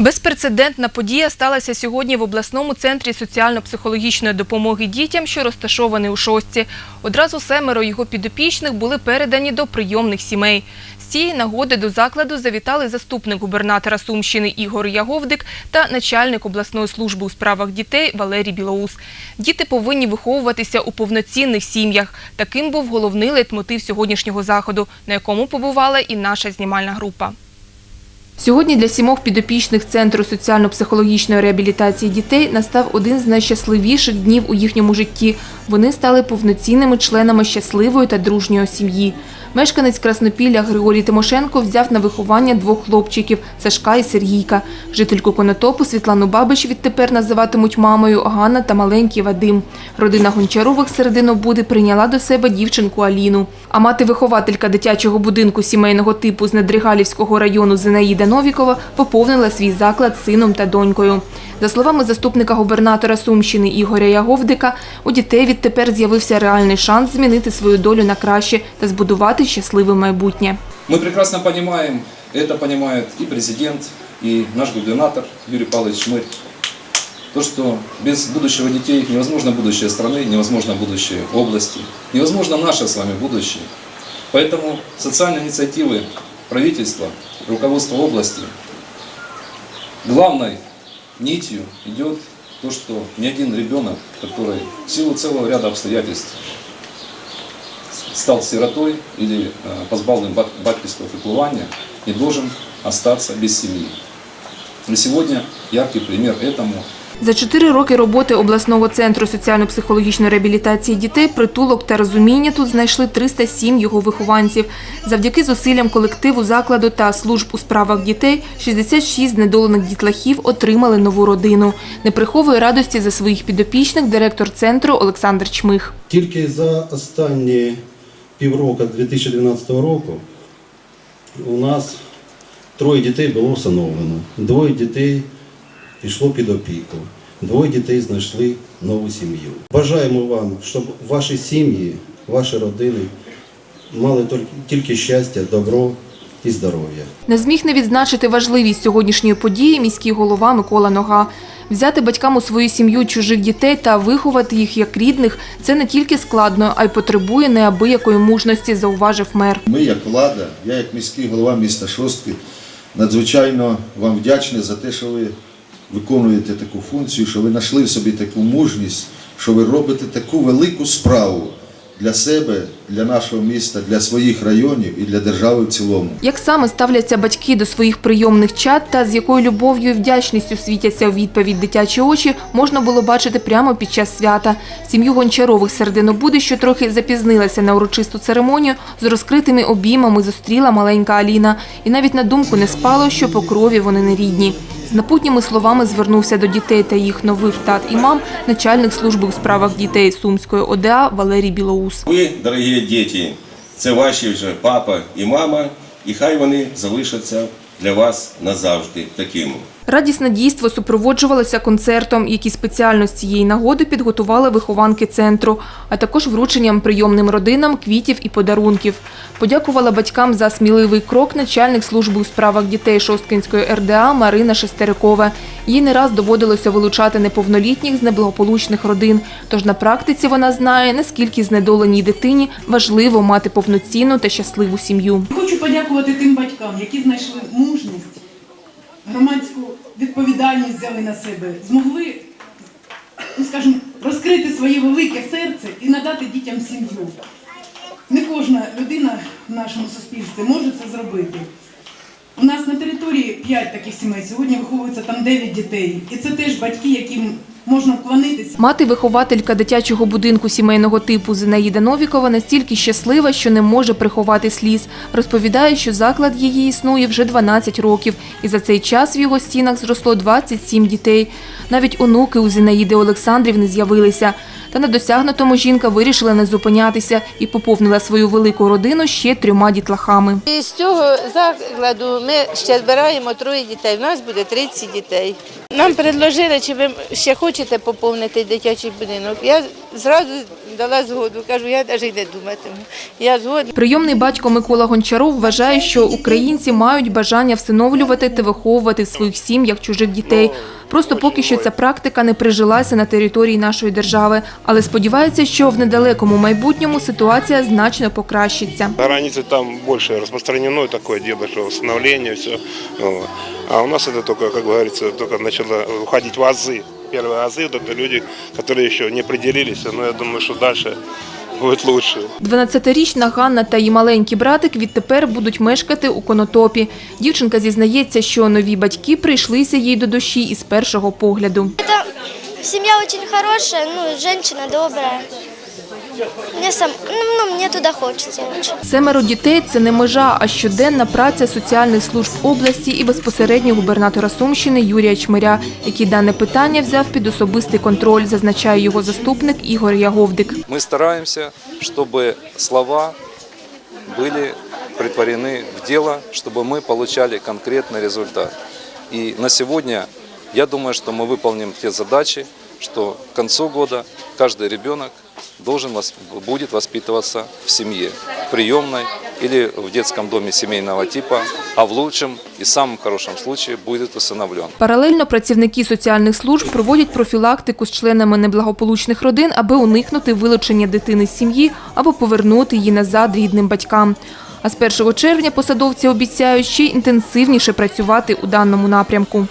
Безпрецедентна подія сталася сьогодні в обласному центрі соціально-психологічної допомоги дітям, що розташований у шостці. Одразу семеро його підопічних були передані до прийомних сімей. З цієї нагоди до закладу завітали заступник губернатора Сумщини Ігор Яговдик та начальник обласної служби у справах дітей Валерій Білоус. Діти повинні виховуватися у повноцінних сім'ях. Таким був головний лейтмотив сьогоднішнього заходу, на якому побувала і наша знімальна група. Сьогодні для сімох підопічних Центру соціально-психологічної реабілітації дітей настав один з найщасливіших днів у їхньому житті. Вони стали повноцінними членами щасливої та дружньої сім'ї. Мешканець Краснопілля Григорій Тимошенко взяв на виховання двох хлопчиків – Сашка і Сергійка. Жительку Конотопу Світлану Бабич відтепер називатимуть мамою Ганна та маленький Вадим. Родина Гончарових серединобуди прийняла до себе дівчинку Аліну. А мати-вихователька дитячого будинку сімейного типу з Недригалівського району Зинаїда Новікова поповнила свій заклад сином та донькою. За словами заступника губернатора Сумщини Ігоря Яговдика, у дітей відтепер з'явився реальний шанс змінити свою долю на краще та збудувати щасливе майбутнє. Мы прекрасно понимаем, это понимает и президент, и наш губернатор Юрий Павлович Шмырь, то, что без будущего детей невозможно будущее страны, невозможно будущее области, невозможно наше с вами будущее. Поэтому социальные инициативы правительства, руководства области, главной нитью идет то, что ни один ребенок, который в силу целого ряда обстоятельств стал сиротой или э, позбавлен бат- батьківського піклування, не должен остаться без семьи. И сегодня яркий пример этому За чотири роки роботи обласного центру соціально-психологічної реабілітації дітей притулок та розуміння тут знайшли 307 його вихованців. Завдяки зусиллям колективу закладу та служб у справах дітей 66 знедолених дітлахів отримали нову родину. Не приховує радості за своїх підопічних директор центру Олександр Чмих. Тільки за останні півроку 2012 року у нас троє дітей було встановлено, двоє дітей пішло під опіку, двоє дітей знайшли нову сім'ю. Бажаємо вам, щоб ваші сім'ї, ваші родини мали тільки- щастя, добро і здоров'я. Не зміг не відзначити важливість сьогоднішньої події міський голова Микола Нога. Взяти батькам у свою сім'ю чужих дітей та виховати їх як рідних – це не тільки складно, а й потребує неабиякої мужності, зауважив мер. Ми, як влада, я як міський голова міста Шостки, надзвичайно вам вдячний за те, що ви виконуєте таку функцію, що ви знайшли в собі таку мужність, що ви робите таку велику справу для себе, для нашого міста, для своїх районів і для держави в цілому. Як саме ставляться батьки до своїх прийомних чат та з якою любов'ю і вдячністю світяться у відповідь дитячі очі, можна було бачити прямо під час свята. Сім'ю Гончарових серединобуди, що трохи запізнилася на урочисту церемонію, з розкритими обіймами зустріла маленька Аліна. І навіть на думку не спало, що по крові вони не рідні. З напутніми словами звернувся до дітей та їх нових тат і мам начальник служби у справах дітей Сумської ОДА Валерій Білоус. Ви, дорогі діти, це ваші вже папа і мама, і хай вони залишаться для вас назавжди такими. Радісне дійство супроводжувалося концертом, який спеціально з цієї нагоди підготували вихованки центру, а також врученням прийомним родинам квітів і подарунків. Подякувала батькам за сміливий крок начальник служби у справах дітей Шосткинської РДА Марина Шестерикова. Їй не раз доводилося вилучати неповнолітніх з неблагополучних родин. Тож на практиці вона знає, наскільки знедоленій дитині важливо мати повноцінну та щасливу сім'ю. Хочу подякувати тим батькам, які знайшли мужність, громадську відповідальність взяли на себе, змогли, ну скажімо, розкрити своє велике серце і надати дітям сім'ю. Не кожна людина в нашому суспільстві може це зробити. У нас на території 5 таких сімей, сьогодні виховується там 9 дітей. І це теж батьки, яким можна вклонитися. Мати-вихователька дитячого будинку сімейного типу Зинаїда Новікова настільки щаслива, що не може приховати сліз. Розповідає, що заклад її існує вже 12 років, і за цей час в його стінах зросло 27 дітей. Навіть онуки у Зинаїди Олександрівни з'явилися. Та на досягнутому жінка вирішила не зупинятися і поповнила свою велику родину ще трьома дітлахами. І з цього закладу ми ще збираємо троє дітей. У нас буде 30 дітей. Нам предложили, чи ви ще хочете поповнити дитячий будинок. Я зразу дала згоду. Кажу, я навіть не думатиму. Я згодна. Прийомний батько Микола Гончаров вважає, що українці мають бажання всиновлювати та виховувати в своїх сім'ях чужих дітей. Просто поки що ця практика не прижилася на території нашої держави, але сподівається, що в недалекому майбутньому ситуація значно покращиться. За границей там больше распространено такое дело, что усыновление, все. А у нас это только, как говорится, только начало уходить в азы. Первые азы, вот это люди, которые еще не определились, но я думаю, что дальше будет лучше. 12-річна Ганна та її маленький братик відтепер будуть мешкати у конотопі. Дівчинка зізнається, що нові батьки прийшлися їй до душі із першого погляду. Это семья очень хорошая, ну, женщина добрая. Мне сам, ну, ну, мне туда хочется очень. Семеро дітей – це не межа, а щоденна праця соціальних служб області і безпосередньо губернатора Сумщини Юрія Чмиря, який дане питання взяв під особистий контроль, зазначає його заступник Ігор Яговдик. Мы стараемся, чтобы слова были притворены в дело, чтобы мы получали конкретный результат. И на сегодня я думаю, что мы выполним те задачи, что к концу года каждый ребенок должен вос- будет воспитываться в семье, в приемной или в детском доме семейного типа, а в лучшем и самом хорошем случае будет усыновлен. Паралельно працівники соціальних служб проводять профілактику з членами неблагополучних родин, аби уникнути вилучення дитини з сім'ї або повернути її назад рідним батькам. А з 1 червня посадовці обіцяють ще й інтенсивніше працювати у даному напрямку.